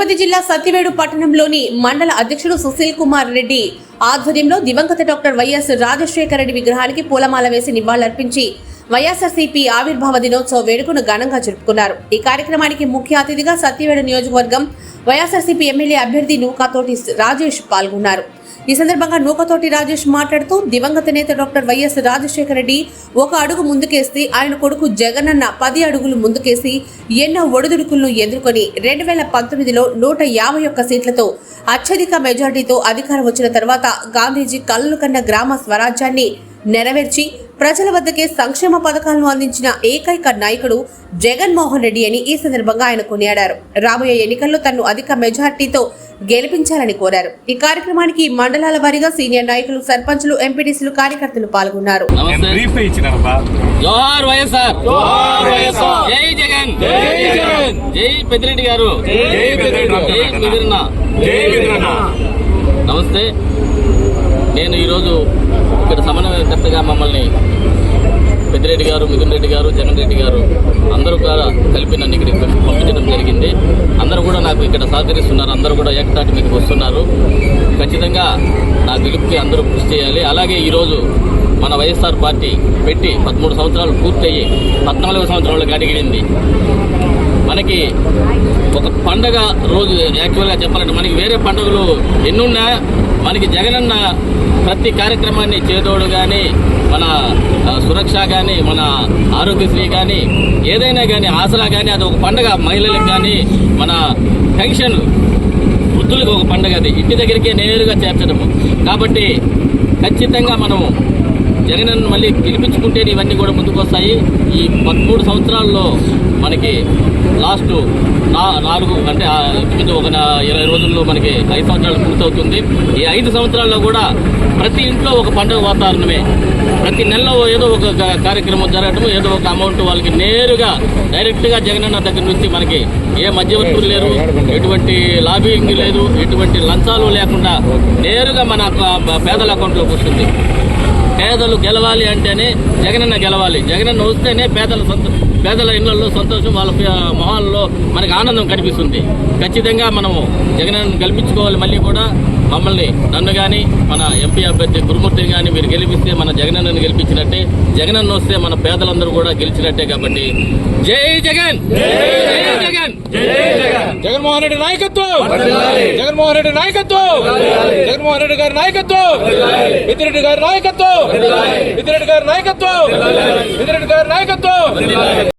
తిరుపతి జిల్లా సత్యవేడు పట్టణంలోని మండల అధ్యక్షుడు సుశీల్ కుమార్ రెడ్డి ఆధ్వర్యంలో దివంగత డాక్టర్ వైఎస్ రాజశేఖర రెడ్డి విగ్రహానికి పూలమాల వేసి నివాళులర్పించి వైఎస్ఆర్సీపీ ఆవిర్భావ దినోత్సవ వేడుకను ఘనంగా జరుపుకున్నారు. ఈ కార్యక్రమానికి ముఖ్య అతిథిగా సత్యవేడు నియోజకవర్గం వైఎస్ఆర్సీపీ ఎమ్మెల్యే అభ్యర్థి నూకాతోటి రాజేష్ పాల్గొన్నారు. ఈ సందర్భంగా నూకతోటి రాజేష్ మాట్లాడుతూ దివంగత నేత డాక్టర్ వైఎస్ రాజశేఖర రెడ్డి ఒక అడుగు ముందుకేసి ఆయన కొడుకు జగనన్న పది అడుగులు ముందుకేసి ఎన్నో ఒడిదుడుకులను ఎదుర్కొని రెండు వేల పంతొమ్మిదిలో నూట యాభై ఒక్క సీట్లతో అత్యధిక మెజార్టీతో అధికారం వచ్చిన తర్వాత గాంధీజీ కళ్ళు కన్న గ్రామ స్వరాజ్యాన్ని నెరవేర్చి ప్రజల వద్దకే సంక్షేమ పథకాలను అందించిన ఏకైక నాయకుడు జగన్మోహన్ రెడ్డి అని ఈ సందర్భంగా ఆయన కొనియాడారు. రాబోయే ఎన్నికల్లో తన్ను అధిక మెజార్టీతో గెలిపించాలని కోరారు. ఈ కార్యక్రమానికి మండలాల వారీగా సీనియర్ నాయకులు సర్పంచులు ఎంపీటీసీలు కార్యకర్తలు పాల్గొన్నారు. నమస్తే. నేను ఈరోజు ఇక్కడ సమన్వయకర్తగా మమ్మల్ని పెద్దిరెడ్డి గారు మిథున్ రెడ్డి గారు జగన్ రెడ్డి గారు అందరూ కూడా కలిపి నన్ను ఇక్కడికి పంపించడం జరిగింది. అందరూ కూడా నాకు ఇక్కడ సహకరిస్తున్నారు. అందరూ కూడా ఏకతాటి మీదకి వస్తున్నారు. ఖచ్చితంగా నా గెలుపుకి అందరూ కృషి చేయాలి. అలాగే ఈరోజు మన వైఎస్ఆర్ పార్టీ పెట్టి పదమూడు సంవత్సరాలు పూర్తయ్యి పద్నాలుగు సంవత్సరంలోకి అడిగింది మనకి ఒక పండగ రోజు యాక్చువల్గా చెప్పాలంటే మనకి వేరే పండుగలు ఎన్నున్నా మనకి జగనన్న ప్రతి కార్యక్రమాన్ని చేదోడు కానీ మన సురక్ష కానీ మన ఆరోగ్యశ్రీ కానీ ఏదైనా కానీ ఆసరా కానీ అది ఒక పండగ. మహిళలకు కానీ మన పెన్షన్ వృద్ధులకు ఒక పండగ అది. ఇంటి దగ్గరికే నేరుగా చేర్చడము. కాబట్టి ఖచ్చితంగా మనము జగనన్న మళ్ళీ గెలిపించుకుంటే ఇవన్నీ కూడా ముందుకు వస్తాయి ఈ పదమూడు సంవత్సరాల్లో మనకి లాస్ట్ నాలుగు అంటే ఇంచుమించు ఒక ఇరవై రోజుల్లో మనకి ఐదు సంవత్సరాలు పూర్తవుతుంది. ఈ ఐదు సంవత్సరాల్లో కూడా ప్రతి ఇంట్లో ఒక పండుగ వాతావరణమే. ప్రతి నెలలో ఏదో ఒక కార్యక్రమం జరగటం ఏదో ఒక అమౌంట్ వాళ్ళకి నేరుగా డైరెక్ట్గా జగనన్న దగ్గర నుంచి మనకి ఏ మధ్యవర్తులు లేరు ఎటువంటి లాబింగ్ లేదు ఎటువంటి లంచాలు లేకుండా నేరుగా మన పేదల అకౌంట్లోకి వస్తుంది పేదలు గెలవాలి అంటేనే జగనన్న గెలవాలి. జగనన్న వస్తేనే పేదల సంతో పేదల ఇళ్ళలో సంతోషం వాళ్ళ పే- మొహాల్లో మనకు ఆనందం కనిపిస్తుంది. ఖచ్చితంగా మనము జగన్ కల్పించుకోవాలి మళ్ళీ కూడా మమ్మల్ని నన్ను కానీ మన ఎంపీ అభ్యర్థి గురుమూర్తిని కానీ మీరు గెలిపిస్తే మన జగనన్నను గెలిపించినట్టే జగనన్న వస్తే మన పేదలందరూ కూడా గెలిచినట్టే కాబట్టి. జై జగన్! జగన్! జగన్మోహన్ రెడ్డి నాయకత్వం! జగన్మోహన్ రెడ్డి నాయకత్వం! జగన్మోహన్ రెడ్డి గారి నాయకత్వం! పెద్దిరెడ్డి గారి నాయకత్వం! పెద్దిరెడ్డి గారి నాయకత్వం! పెద్దిరెడ్డి గారి నాయకత్వం!